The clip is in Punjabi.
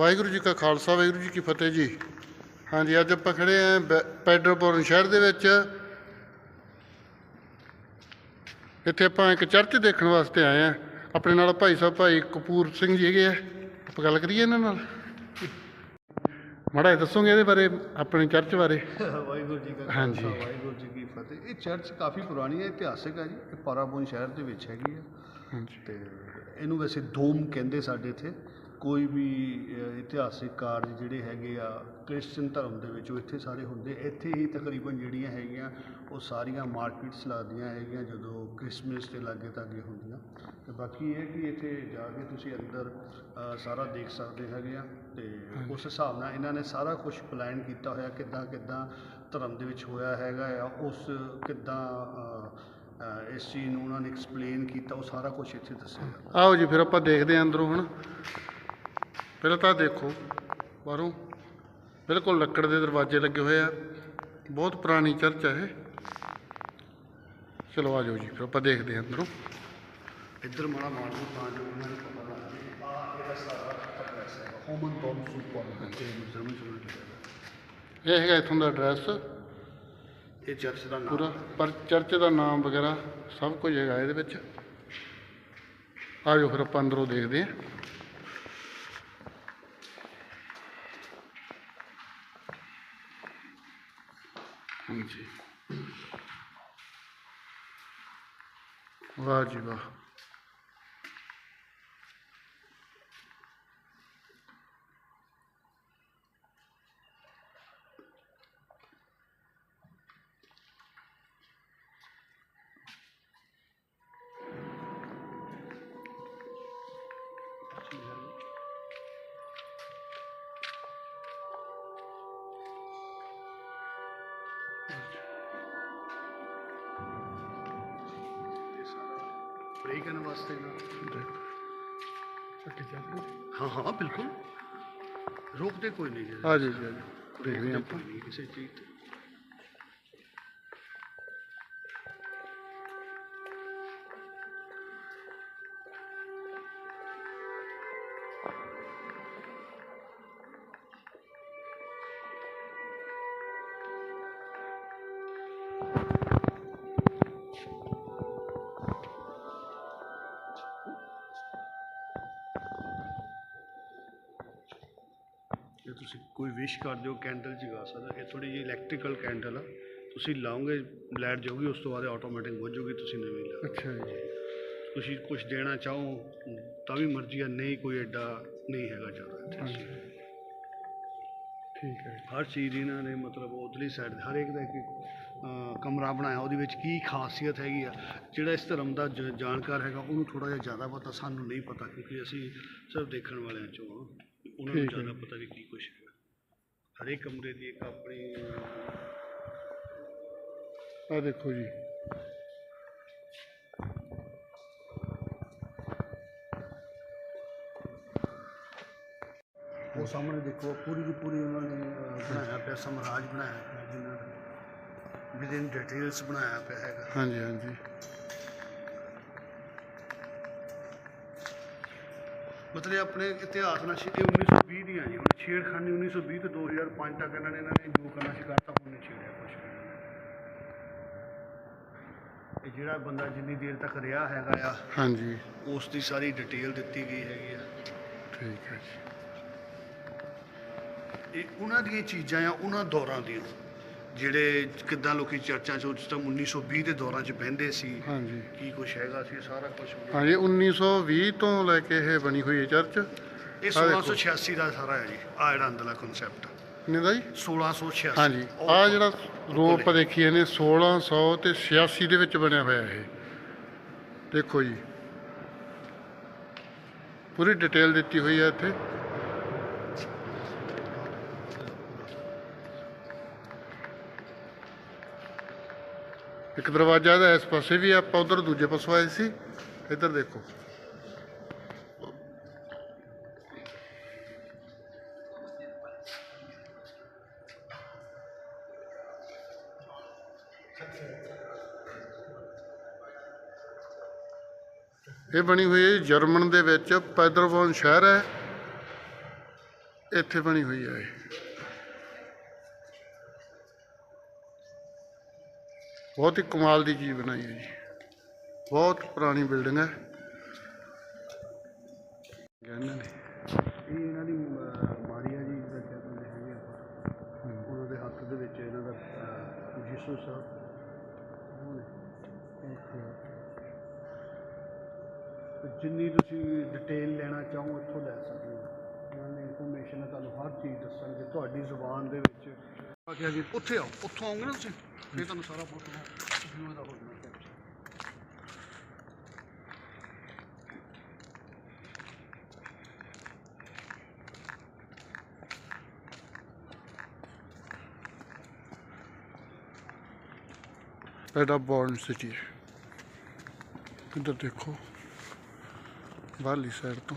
ਵਾਹਿਗੁਰੂ ਜੀ ਕਾ ਖਾਲਸਾ ਵਾਹਿਗੁਰੂ ਜੀ ਕੀ ਫਤਿਹ ਜੀ। ਹਾਂਜੀ ਅੱਜ ਆਪਾਂ ਖੜੇ ਆਂ ਪੈਡਰਬੋਰਨ ਸ਼ਹਿਰ ਦੇ ਵਿੱਚ। ਇੱਥੇ ਆਪਾਂ ਇੱਕ ਚਰਚ ਦੇਖਣ ਵਾਸਤੇ ਆਏ ਆਂ। ਆਪਣੇ ਨਾਲ ਭਾਈ ਸਾਹਿਬ ਭਾਈ ਕਪੂਰ ਸਿੰਘ ਜੀ ਹੈਗੇ ਆ। ਆਪਾਂ ਗੱਲ ਕਰੀਏ ਇਹਨਾਂ ਨਾਲ? ਮਾੜਾ ਦੱਸੋਗੇ ਇਹਦੇ ਬਾਰੇ ਆਪਣੇ ਚਰਚ ਬਾਰੇ। ਵਾਹਿਗੁਰੂ ਜੀ ਕਾ। ਖਾਲਸਾ ਵਾਹਿਗੁਰੂ ਜੀ ਕੀ ਫਤਿਹ। ਇਹ ਚਰਚ ਕਾਫੀ ਪੁਰਾਣੀ ਹੈ ਇਤਿਹਾਸਿਕ ਹੈ ਜੀ। ਇਹ ਪਾਰਾਬੋਨ ਸ਼ਹਿਰ ਦੇ ਵਿੱਚ ਹੈਗੀ ਹੈ ਹਾਂਜੀ। ਤੇ ਇਹਨੂੰ ਵੈਸੇ ਧੂਮ ਕਹਿੰਦੇ ਸਾਡੇ ਇੱਥੇ। ਕੋਈ ਵੀ ਇਤਿਹਾਸਿਕ ਕਾਰਜ ਜਿਹੜੇ ਹੈਗੇ ਆ ਕ੍ਰਿਸਚਨ ਧਰਮ ਦੇ ਵਿੱਚ ਉਹ ਇੱਥੇ ਸਾਰੇ ਹੁੰਦੇ। ਇੱਥੇ ਹੀ ਤਕਰੀਬਨ ਜਿਹੜੀਆਂ ਹੈਗੀਆਂ ਉਹ ਸਾਰੀਆਂ ਮਾਰਕੀਟਸ ਲੱਗਦੀਆਂ ਹੈਗੀਆਂ ਜਦੋਂ ਕ੍ਰਿਸਮਸ ਤੇ ਲਾਗੇ ਤਾਗੇ ਹੁੰਦੀਆਂ। ਤੇ ਬਾਕੀ ਇਹ ਕਿ ਇੱਥੇ ਜਾ ਕੇ ਤੁਸੀਂ ਅੰਦਰ ਸਾਰਾ ਦੇਖ ਸਕਦੇ ਹੈਗੇ ਆ ਤੇ ਉਸ ਹਿਸਾਬ ਨਾਲ ਇਹਨਾਂ ਨੇ ਸਾਰਾ ਕੁਝ ਪਲਾਨ ਕੀਤਾ ਹੋਇਆ ਕਿੱਦਾਂ ਕਿੱਦਾਂ ਧਰਮ ਦੇ ਵਿੱਚ ਹੋਇਆ ਹੈਗਾ ਆ ਉਸ ਕਿੱਦਾਂ ਇਸ ਚੀਜ਼ ਨੂੰ ਉਹਨਾਂ ਨੇ ਐਕਸਪਲੇਨ ਕੀਤਾ ਉਹ ਸਾਰਾ ਕੁਝ ਇੱਥੇ ਦੱਸਿਆ ਆਓ ਜੀ ਫਿਰ ਆਪਾਂ ਦੇਖਦੇ ਆਂ ਅੰਦਰੋਂ ਹੁਣ ਪਹਿਲਾਂ ਤਾਂ ਦੇਖੋ ਬਾਹਰੋਂ ਬਿਲਕੁਲ ਲੱਕੜ ਦੇ ਦਰਵਾਜ਼ੇ ਲੱਗੇ ਹੋਏ ਆ। ਬਹੁਤ ਪੁਰਾਣੀ ਚਰਚ ਹੈ ਇਹ। ਚਲੋ ਆ ਜਾਓ ਜੀ ਫਿਰ ਆਪਾਂ ਦੇਖਦੇ ਆਂ ਅੰਦਰੋਂ। ਇੱਧਰ ਮਾੜਾ ਲਓ ਤਾਂ ਜੋ ਇਹਨਾਂ ਨੂੰ ਪਤਾ ਲੱਗ ਆ ਇਹਦਾ ਸਾਰਾ ਐਡਰੈਸ ਹੈ। ਹੋਮਨ ਬੌਮ ਸੁਪਰ ਤੇ ਜਰਮਨ ਚਲੋ ਇਹ ਹੈਗਾ ਇੱਥੋਂ ਦਾ ਐਡਰੈਸ ਇਹ ਚਰਚ ਦਾ ਨਾਮ। ਪੂਰਾ ਪਰ ਚਰਚ ਦਾ ਨਾਮ ਵਗੈਰਾ ਸਭ ਕੁਝ ਹੈਗਾ ਇਹਦੇ ਵਿੱਚ। ਆ ਜਾਓ ਫਿਰ ਆਪਾਂ ਅੰਦਰੋਂ ਦੇਖਦੇ ਆਂ ਹਾਂਜੀ ਵਾਹ ਪ੍ਰੇ ਕਰਨ ਵਾਸਤੇ ਨਾ ਅੱਗੇ ਚੱਲਦੇ ਹਾਂ ਹਾਂ ਬਿਲਕੁਲ ਰੋਕਦੇ ਕੋਈ ਨਹੀਂ ਜੀ ਆ ਜਾਓ ਜੀ ਆ ਜਾਓ ਦੇਖਦੇ ਤੁਸੀਂ ਕੋਈ ਵਿਸ਼ ਕਰਦੇ ਹੋ ਕੈਂਡਲ ਜਗਾ ਸਕਦਾ। ਇਹ ਥੋੜੀ ਜਿਹੀ ਇਲੈਕਟ੍ਰੀਕਲ ਕੈਂਡਲ ਆ। ਤੁਸੀਂ ਲਾਓਗੇ ਲਾਈਟ ਜਾਊਗੀ ਉਸ ਤੋਂ ਬਾਅਦ ਆਟੋਮੈਟਿਕ ਬੁੱਝ ਜਾਊਗੀ ਤੁਸੀਂ ਨਵੀਂ ਲਾ ਅੱਛਾ ਜੀ। ਤੁਸੀਂ ਕੁਝ ਦੇਣਾ ਚਾਹੋ ਤਾਂ ਵੀ ਮਰਜ਼ੀ ਆ ਨਹੀਂ ਕੋਈ ਐਡਾ ਨਹੀਂ ਹੈਗਾ ਜ਼ਿਆਦਾ ਇੱਥੇ। ਠੀਕ ਹੈ ਹਰ ਚੀਜ਼ ਇਹਨਾਂ ਨੇ ਮਤਲਬ ਉਧਰਲੀ ਸਾਈਡ ਹਰ ਇੱਕ ਦਾ ਇੱਕ ਕਮਰਾ ਬਣਾਇਆ ਉਹਦੇ ਵਿੱਚ ਕੀ ਖਾਸੀਅਤ ਹੈਗੀ ਆ। ਜਿਹੜਾ ਇਸ ਧਰਮ ਦਾ ਜਾਣਕਾਰ ਹੈਗਾ ਉਹਨੂੰ ਥੋੜਾ ਜਿਹਾ ਜ਼ਿਆਦਾ ਪਤਾ ਸਾਨੂੰ ਨਹੀਂ ਪਤਾ ਕਿਉਂਕਿ ਅਸੀਂ ਸਿਰਫ ਦੇਖਣ ਵਾਲਿਆਂ ਚੋਂ ਹਾਂ ਉਹਨਾਂ ਨੂੰ ਠੀਕ ਹੈ। ਜ਼ਿਆਦਾ ਪਤਾ ਵੀ ਕੀ ਕੁਛ ਹੈਗਾ ਹਰੇਕ ਕਮਰੇ ਦੀ ਇੱਕ ਆਪਣੀ ਆ ਦੇਖੋ ਜੀ। ਉਹ ਸਾਹਮਣੇ ਦੇਖੋ ਪੂਰੀ ਦੀ ਪੂਰੀ ਉਹਨਾਂ ਨੇ ਅਹ, ਬਣਾਇਆ ਪਿਆ ਸਮਰਾਜ ਬਣਾਇਆ ਪਿਆ ਜਿਨ੍ਹਾਂ ਦਾ ਵਿਦਿਨ ਡਿਟੇਲਸ ਬਣਾਇਆ ਪਿਆ ਹੈਗਾ। ਹਾਂਜੀ ਹਾਂਜੀ। ਮਤਲਬ ਆਪਣੇ ਇਤਿਹਾਸ ਨਾਲ ਛੇ- ਇਹ 1920 ਦੀਆਂ ਜੀ ਹੁਣ ਛੇੜਖਾਨੀ 1920 ਤੋਂ 2005 ਤੱਕ ਇਹਨਾਂ ਨੇ ਇਹਨਾਂ ਨੇ ਜੋ ਕਰਨਾ ਸੀ ਕਰਤਾ ਹੁਣ ਨਹੀਂ ਛੇੜਿਆ ਕੁਛ ਇਹ ਜਿਹੜਾ ਬੰਦਾ ਜਿੰਨੀ ਦੇਰ ਤੱਕ ਰਿਹਾ ਹੈਗਾ ਆ ਹਾਂਜੀ। ਉਸ ਦੀ ਸਾਰੀ ਡਿਟੇਲ ਦਿੱਤੀ ਗਈ ਹੈਗੀ ਆ। ਠੀਕ ਹੈ ਜੀ। ਇਹ ਉਹਨਾਂ ਦੀਆਂ ਚੀਜ਼ਾਂ ਆ ਉਹਨਾਂ ਦੌਰਾਂ ਦੀਆਂ। ਜਿਹੜੇ ਕਿੱਦਾਂ ਲੋਕੀ ਚਰਚਾਂ 'ਚ ਉਸ ਟਾਈਮ 1920 ਦੇ ਦੌਰਾਂ 'ਚ ਬਹਿੰਦੇ ਸੀ ਹਾਂਜੀ। ਕੀ ਕੁਛ ਹੈਗਾ ਸੀ ਸਾਰਾ ਕੁਝ ਹਾਂਜੀ 1920 ਤੋਂ ਲੈ ਕੇ ਇਹ ਬਣੀ ਹੋਈ ਹੈ ਚਰਚ। ਇਹ ਆਹ ਦੇਖੋ। 1686 ਦਾ ਸਾਰਾ ਹੈ ਜੀ ਆ ਜਿਹੜਾ ਅੰਦਰਲਾ ਕਨਸੈਪਟ ਕਿੰਨੇ ਦਾ ਜੀ? 1686 ਹਾਂਜੀ ਆ ਜਿਹੜਾ ਰੂਮ ਆਪਾਂ ਦੇਖੀਏ ਨੇ 1600 ਤੇ 86 ਦੇ ਵਿੱਚ ਬਣਿਆ ਹੋਇਆ ਇਹ। ਦੇਖੋ ਜੀ। ਪੂਰੀ ਡਿਟੇਲ ਦਿੱਤੀ ਹੋਈ ਹੈ ਇੱਥੇ। ਇੱਕ ਦਰਵਾਜ਼ਾ ਦਾ ਇਸ ਪਾਸੇ ਵੀ ਆਪਾਂ ਉਧਰ ਦੂਜੇ ਪਾਸੋਂ ਆਏ ਸੀ। ਇੱਧਰ ਦੇਖੋ। ਇਹ ਬਣੀ ਹੋਈ ਹੈ ਜਰਮਨ ਦੇ ਵਿੱਚ ਪੈਦਰਵੋਨ ਸ਼ਹਿਰ ਹੈ। ਇੱਥੇ ਬਣੀ ਹੋਈ ਹੈ ਇਹ। ਬਹੁਤ ਹੀ ਕਮਾਲ ਦੀ ਚੀਜ਼ ਬਣਾਈ ਹੈ ਜੀ। ਬਹੁਤ ਪੁਰਾਣੀ ਬਿਲਡਿੰਗ ਹੈ। ਇਹਨਾਂ ਨੇ। ਇਹ ਇਹਨਾਂ ਦੀ ਮਾਰੀਆ ਜੀ ਦਾ ਕਹਿ ਦਿੰਦੇ ਹੈਗੇ ਆਪਾਂ ਉਹਨਾਂ ਦੇ ਹੱਥ ਦੇ ਵਿੱਚ ਇਹਨਾਂ ਦਾ ਯਿਸੂ ਸਾਹਿਬ ਜਿੰਨੀ ਤੁਸੀਂ ਡਿਟੇਲ ਲੈਣਾ ਚਾਹੋ ਇੱਥੋਂ ਲੈ ਸਕਦੇ ਹੋ। ਉਹਨਾਂ ਨੇ ਇਨਫੋਰਮੇਸ਼ਨ ਤੁਹਾਨੂੰ ਹਰ ਚੀਜ਼ ਦੱਸਣਗੇ। ਤੁਹਾਡੀ ਜ਼ੁਬਾਨ ਦੇ ਵਿੱਚ। ਆ ਕੇ ਜੀ ਉੱਥੇ ਆਓ। ਉੱਥੋਂ ਆਉਂਗੇ ਨਾ ਤੁਸੀਂ? ਫਿਰ ਤੁਹਾਨੂੰ ਸਾਰਾ ਫੋਟੋ ਵੀਡੀਓ ਦਾ ਹੋ ਜਾਣਾ ਇਹਦਾ ਬੌਰਨ ਸਿਟੀ ਹੈ ਇੱਧਰ ਦੇਖੋ ਬਾਹਰਲੀ ਸਾਈਡ ਤੋਂ